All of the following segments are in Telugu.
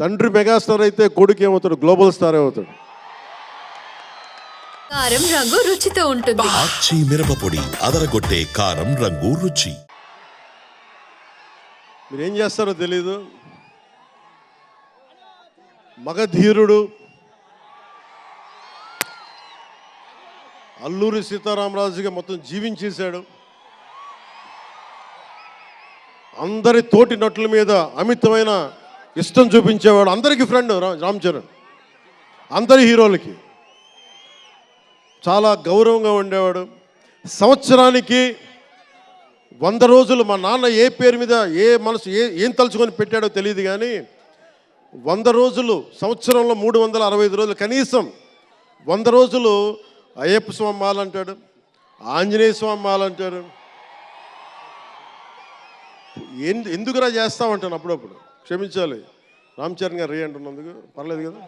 తండ్రి మెగాస్టార్ అయితే కొడుకు ఏమవుతాడు? గ్లోబల్ స్టార్ అవుతాడు. కారం రంగు రుచితో ఉంటుంది. ఆచి మిరపపొడి అదరగొట్టే కారం రంగు రుచి. మీరు ఏం చేస్తారో తెలీదు. మగధీరుడు అల్లూరి సీతారామరాజుగా మొత్తం జీవించేశాడు. అందరి తోటి నటుల మీద అమితమైన ఇష్టం చూపించేవాడు అందరికీ ఫ్రెండ్ రామ్ చరణ్. అందరి హీరోలకి. చాలా గౌరవంగా ఉండేవాడు. సంవత్సరానికి వంద రోజులు మా నాన్న ఏ పేరు మీద ఏ మనసు ఏ ఏం తలుచుకొని పెట్టాడో తెలియదు కానీ వంద రోజులు సంవత్సరంలో మూడు వందల అరవై ఐదు రోజులు కనీసం వంద రోజులు అయ్యప్ప స్వామి మాలంటాడు ఆంజనేయ స్వామి మాలంటాడు ఎందు ఎందుకురా చేస్తామంటాను అప్పుడప్పుడు. క్షమించాలి. రామ్ చరణ్ గారు రే అంటున్నందుకు పర్లేదు కదా?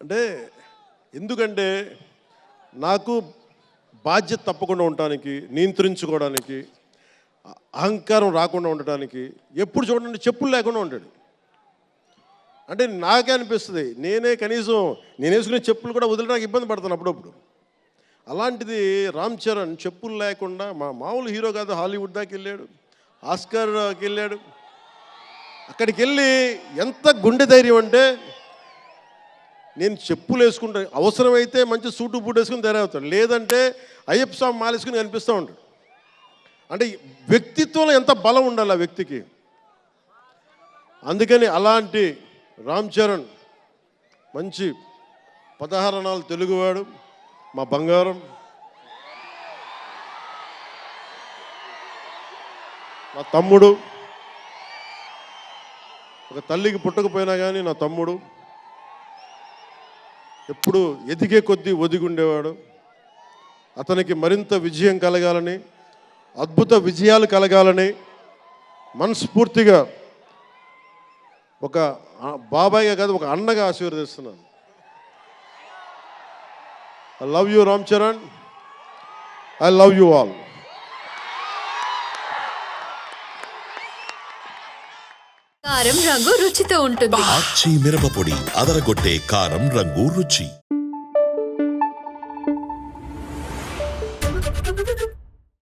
అంటే ఎందుకంటే నాకు బాధ్యత తప్పకుండా ఉండటానికి నియంత్రించుకోవడానికి అహంకారం రాకుండా ఉండటానికి ఎప్పుడు చూడండి చెప్పులు లేకుండా ఉంటాడు. అంటే నాకే అనిపిస్తుంది నేనే కనీసం నేను వేసుకునే చెప్పులు కూడా వదిలడానికి ఇబ్బంది పడతాను అప్పుడప్పుడు. అలాంటిది రామ్ చరణ్ చెప్పులు లేకుండా మా మామూలు హీరో కాదు హాలీవుడ్ దాకా వెళ్ళాడు ఆస్కార్కి వెళ్ళాడు. అక్కడికి వెళ్ళి ఎంత గుండె ధైర్యం అంటే నేను చెప్పులు వేసుకుంటా అవసరమైతే మంచి సూటు బూట్ వేసుకుని తయారవుతాడు లేదంటే అయ్యప్ప స్వామి మాలేసుకుని కనిపిస్తూ ఉంటాడు. అంటే వ్యక్తిత్వంలో ఎంత బలం ఉండాలి ఆ వ్యక్తికి? అందుకని అలాంటి రామ్ చరణ్ మంచి పదహారణాలు తెలుగువాడు. మా బంగారం. మా తమ్ముడు. ఒక తల్లికి పుట్టకపోయినా కానీ నా తమ్ముడు. ఎప్పుడు ఎదిగే కొద్దీ ఒదిగుండేవాడు. అతనికి మరింత విజయం కలగాలని అద్భుత విజయాలు కలగాలని మనస్ఫూర్తిగా ఒక బాబాయ్గా కాదు ఒక అన్నగా ఆశీర్వదిస్తున్నాను. I love you Ram Charan I love you all కారం రంగు రుచితో ఉంటుంది. ఆచి మిరపపొడి అదరగొట్టే కారం రంగు రుచి.